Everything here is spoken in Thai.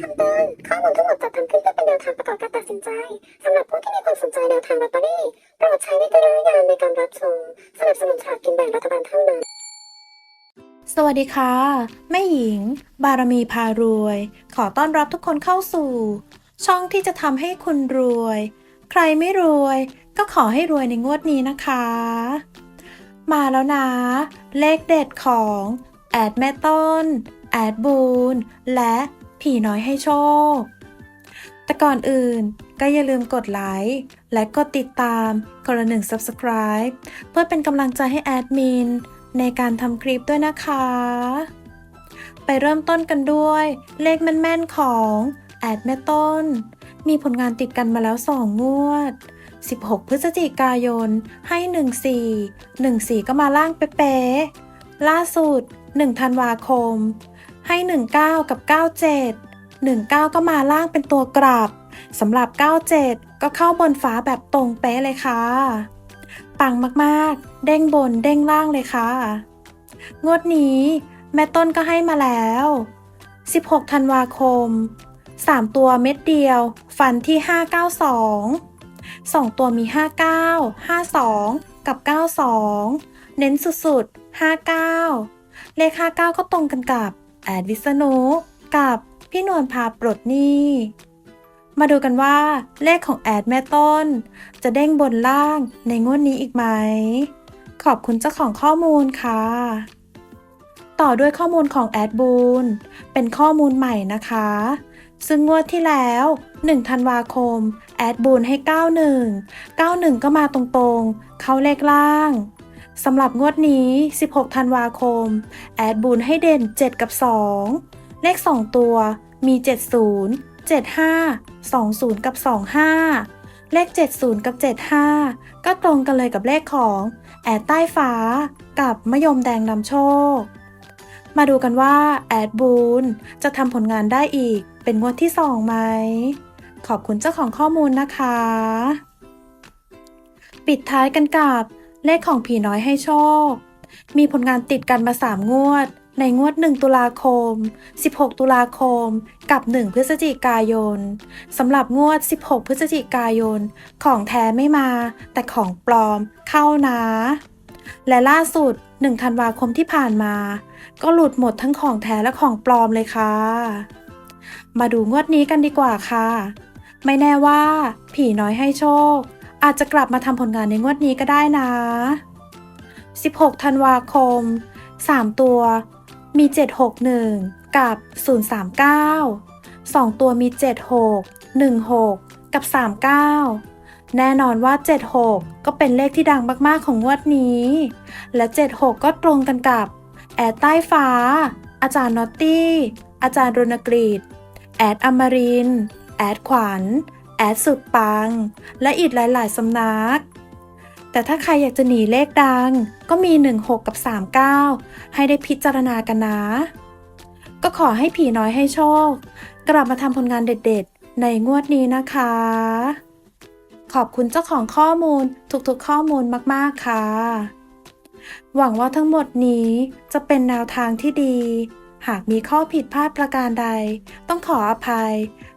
คำเตือนข้อมูลทั้งหมดจัดทำขึ้นเพื่อเป็นแนวทางประกอบการตัดสินใจสำหรับผู้ที่มีความสนใจแนวทางลอตเตอรี่โปรดใช้วิจารณญาณในการรับชมสนับสนุนฉากกินแบ่งรัฐบาลเท่านั้น สวัสดีค่ะ แม่หญิง บารมีพารวย ขอต้อนรับทุกคนเข้าสู่ ช่องที่จะทำให้คุณรวย ใครไม่รวย ก็ขอให้รวยในงวดนี้นะคะ มาแล้วนะ เลขเด็ดของแอดแม่ต้น แอดบูนและ ผีน้อยให้โชค แต่ก่อนอื่นก็อย่าลืมกดไลค์และกดติดตามคนละหนึ่ง Subscribe เพื่อเป็นกำลังใจให้แอดมินในการทำคลิปด้วยนะคะ ไปเริ่มต้นกันด้วย เลขแม่นๆของแอดแม่ต้น มีผลงานติดกันมาแล้ว 2 งวด 16 พฤศจิกายน ให้ 14 14 ก็มาล่างเป๊ะๆล่าสุด 1 ธันวาคม ให้ 19 กับ 97 19 ก็มาล่างเป็นตัวกลับสำหรับ 97 ก็เข้าบนฟ้าแบบตรงเป๊ะเลยค่ะ ปังมากๆ เด้งบนเด้งล่างเลยค่ะ งวดนี้แม่ต้นก็ให้มาแล้ว 16 ธันวาคม 3 ตัวเม็ดเดียว ฟันที่ 592 2 ตัวมี 59 52 กับ 92 เน้นสุดๆ 59 เลข 59 ก็ตรงกันกับ แอดวิษณุกับพี่นวลพาปลดหนี้ มาดูกันว่าเลขของแอดแม่ต้น จะเด้งบนล่างในงวดนี้อีกไหม ขอบคุณเจ้าของข้อมูลค่ะ ต่อด้วยข้อมูลของแอดบูนเป็นข้อมูลใหม่นะคะ ซึ่งงวดที่แล้ว 1 ธันวาคม แอดบูนให้ 91 91 ก็มาตรงๆ เข้าเลขล่าง สำหรับงวดนี้ 16 ธันวาคม แอดบูนให้เด่น 7 กับ 2 เลข 2 ตัวมี 70 75 20 กับ 25 เลข 70 กับ 75 ก็ตรงกันเลยกับเลขของแอดใต้ฟ้ากับมะยมแดงนำโชค มาดูกันว่าแอดบูนจะทำผลงานได้อีกเป็นงวดที่ 2 ไหม ขอบคุณเจ้าของข้อมูลนะคะ ปิดท้ายกันกับ เลขของผีน้อยให้โชค มีผลงานติดกันมา3งวด ในงวด 1 ตุลาคม 16 ตุลาคม กับ 1 พฤศจิกายนสำหรับงวด 16 พฤศจิกายน ของแท้ไม่มา แต่ของปลอมเข้านะและล่าสุด 1 ธันวาคมที่ผ่านมา ก็หลุดหมดทั้งของแท้และของปลอมเลยค่ะ มาดูงวดนี้กันดีกว่าค่ะ ไม่แน่ว่า ผีน้อยให้โชค อาจจะกลับมาทำผลงานในงวดนี้ก็ได้นะ 16 ธันวาคม 3 ตัว มี 761 กับ 039 2 ตัวมี 76 16 กับ 39 แน่นอนว่า 76 ก็เป็นเลขที่ดังมาก ๆ ของงวดนี้ และ 76 ก็ตรงกันกับ แอดใต้ฟ้า อาจารย์นอตตี้ อาจารย์รณกฤษแอดอมริน แอดขวัญ อดสุดปัง และอีกหลาย ๆ สำนัก แต่ถ้าใครอยากจะหนีเลขดัง ก็มี 16 กับ 39 ให้ได้พิจารณากันนะ ก็ขอให้ผีน้อยให้โชค กลับมาทำผลงานเด็ด ๆ ในงวดนี้นะคะ ขอบคุณเจ้าของข้อมูลทุกๆข้อมูลมากๆ ค่ะ หวังว่าทั้งหมดนี้จะเป็นแนวทางที่ดี หากมีข้อผิดพลาดประการใด ต้องขออภัย